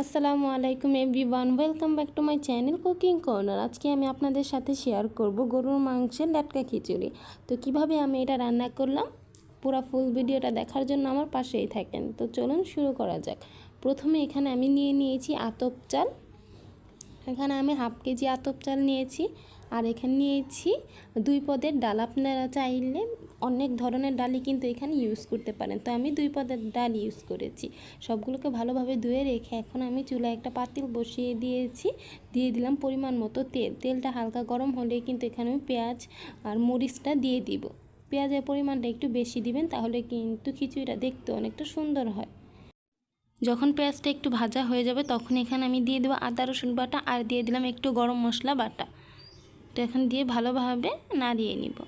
আসসালামু আলাইকুম everyone, welcome back to my channel cooking corner. আজকে আমি আপনাদের সাথে শেয়ার করব গরুর মাংসের লাটকা খিচুড়ি। তো কীভাবে আমি এটা রান্না করলাম? পুরো ফুল ভিডিওটা দেখার জন্য আমার পাশেই থাকেন। তো চলুন শুরু করা যাক। প্রথমে এখানে আমি নিয়ে নিয়েছি আতপ চাল। এখানে আমি হাফ কেজি আতপ চাল নিয়েছি। আর এখানে নিয়েছি দুই পদের ডাল। আপনারা চাইলে অনেক ধরনের ডালই কিন্তু এখানে ইউজ করতে পারেন। তো আমি দুই পদের ডাল ইউজ করেছি। সবগুলোকে ভালোভাবে ধুয়ে রেখে এখন আমি চুলায় একটা পাতিল বসিয়ে দিয়েছি। দিয়ে দিলাম পরিমাণ মতো তেল। তেলটা হালকা গরম হলে কিন্তু এখানে আমি পেঁয়াজ আর মরিচটা দিয়ে দিব। পেঁয়াজের পরিমাণটা একটু বেশি দিবেন, তাহলে কিন্তু খিচুড়িটা দেখতে অনেকটা সুন্দর হয়। যখন পেঁয়াজটা একটু ভাজা হয়ে যাবে, তখন এখানে আমি দিয়ে দেবো আদা রসুন বাটা, আর দিয়ে দিলাম একটু গরম মশলা বাটা। তো এখন দিয়ে ভালোভাবে নাড়িয়ে নিব।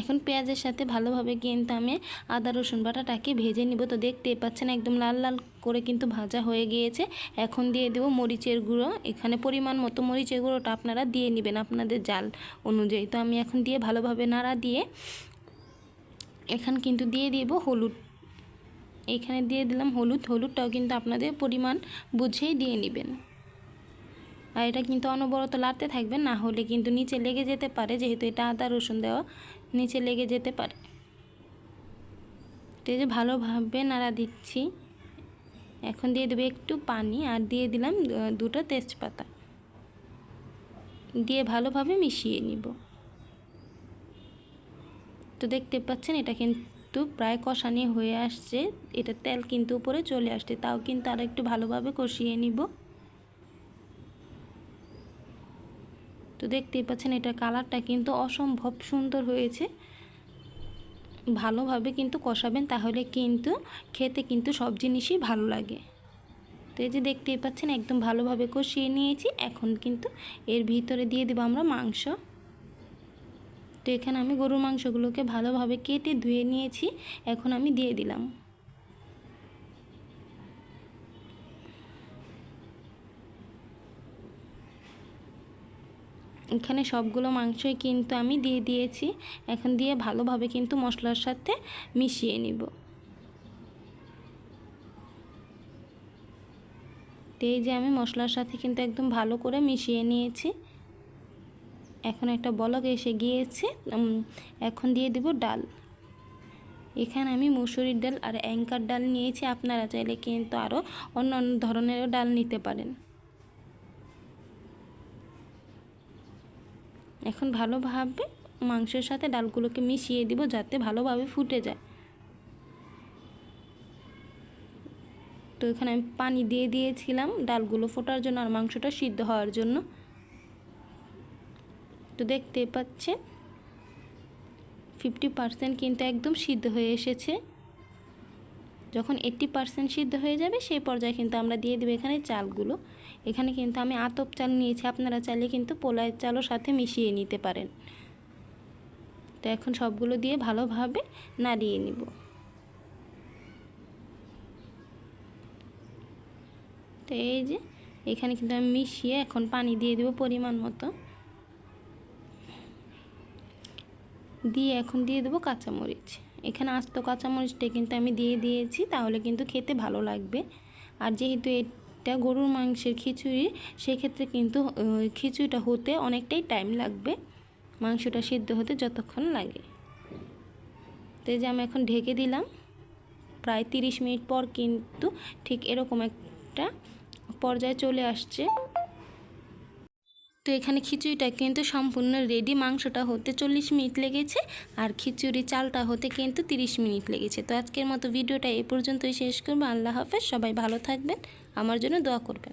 এখন পেঁয়াজের সাথে ভালোভাবে কিন্তু আমি আদা, রসুন বাটাটাকে ভেজে নিব। তো দেখতে পাচ্ছেন একদম লাল লাল করে কিন্তু ভাজা হয়ে গিয়েছে। এখন দিয়ে দেবো মরিচের গুঁড়ো। এখানে পরিমাণ মতো মরিচের গুঁড়োটা আপনারা দিয়ে নেবেন আপনাদের জাল অনুযায়ী। তো আমি এখন দিয়ে ভালোভাবে নাড়া দিয়ে এখান কিন্তু দিয়ে দিব হলুদ এখানে দিয়ে দিলাম হলুদ। হলুদটাও কিন্তু আপনাদের পরিমাণ বুঝেই দিয়ে নেবেন। আর এটা কিন্তু অনবরত লাড়তে থাকবেন, না হলে কিন্তু নিচে লেগে যেতে পারে, যেহেতু এটা আদা রসুন দেওয়া নিচে লেগে যেতে পারে। এই যে ভালোভাবে নাড়া দিচ্ছি। এখন দিয়ে দেবো একটু পানি আর দিয়ে দিলাম দুটো তেজপাতা। দিয়ে ভালোভাবে মিশিয়ে নিব। তো দেখতে পাচ্ছেন, এটা কিন্তু প্রায় কষানি হয়ে আসছে। এটা তেল কিন্তু উপরে চলে আসছে, তাও কিন্তু আর একটু ভালোভাবে কষিয়ে নিব। তো দেখতেই পাচ্ছেন, এটা কালারটা কিন্তু অসম্ভব সুন্দর হয়েছে। ভালোভাবে কিন্তু কষাবেন, তাহলে কিন্তু খেতে কিন্তু সব জিনিসই ভালো লাগে। তো এই যে দেখতেই পাচ্ছেন, একদম ভালোভাবে কষিয়ে নিয়েছি। এখন কিন্তু এর ভিতরে দিয়ে দেবো আমরা মাংস। তো এখানে আমি গরুর মাংসগুলোকে ভালোভাবে কেটে ধুয়ে নিয়েছি। এখন আমি দিয়ে দিলাম। এখানে সবগুলো মাংসই কিন্তু আমি দিয়ে দিয়েছি। এখন দিয়ে ভালোভাবে কিন্তু মশলার সাথে মিশিয়ে নিব। এই যে আমি মশলার সাথে কিন্তু একদম ভালো করে মিশিয়ে নিয়েছি। এখন একটা বলক এসে গিয়েছে এখন দিয়ে দিব ডাল। এখানে আমি মুসুরির ডাল আর অ্যাঙ্কার ডাল নিয়েছি, আপনারা চাইলে কিন্তু আরও অন্য অন্য ধরনেরও ডাল নিতে পারেন। এখন ভালোভাবে মাংসের সাথে ডালগুলোকে মিশিয়ে দিব যাতে ভালোভাবে ফুটে যায়। তো এখানে আমি পানি দিয়ে দিয়েছিলাম, ডালগুলো ফোটার জন্য আর মাংসটা সিদ্ধ হওয়ার জন্য। তো দেখতে পাচ্ছেন ফিফটি পারসেন্ট কিন্তু একদম সিদ্ধ হয়ে এসেছে। যখন এইট্টি পারসেন্ট সিদ্ধ হয়ে যাবে, সেই পর্যায়ে কিন্তু আমরা দিয়ে দেবো এখানে চালগুলো। এখানে কিন্তু আমি আতপ চাল নিয়েছি, আপনারা চাইলে কিন্তু পোলায়ের চালও সাথে মিশিয়ে নিতে পারেন। তো এখন সবগুলো দিয়ে ভালোভাবে নাড়িয়ে নিব। তো এই যে, এখানে কিন্তু আমি মিশিয়ে এখন পানি দিয়ে দেবো পরিমাণ মতো। দিয়ে এখন দিয়ে দেবো কাঁচামরিচ। এখানে আস্ত কাঁচামরিচটা কিন্তু আমি দিয়ে দিয়েছি, তাহলে কিন্তু খেতে ভালো লাগবে। আর যেহেতু এটা গরুর মাংসের খিচুড়ি, সেক্ষেত্রে কিন্তু খিচুড়িটা হতে অনেকটাই টাইম লাগবে, মাংসটা সিদ্ধ হতে যতক্ষণ লাগে। তো এই যে আমি এখন ঢেকে দিলাম, প্রায় তিরিশ মিনিট পর কিন্তু ঠিক এরকম একটা পর্যায়ে চলে আসছে। তো এখানে খিচুড়িটা কিন্তু সম্পূর্ণ রেডি মাংসটা হতে চল্লিশ মিনিট লেগেছে আর খিচুড়ি চালটা হতে কিন্তু তিরিশ মিনিট লেগেছে। তো আজকের মতো ভিডিওটা এ পর্যন্তই শেষ করব। আল্লাহ হাফেজ। সবাই ভালো থাকবেন। আমার জন্য দোয়া করবেন।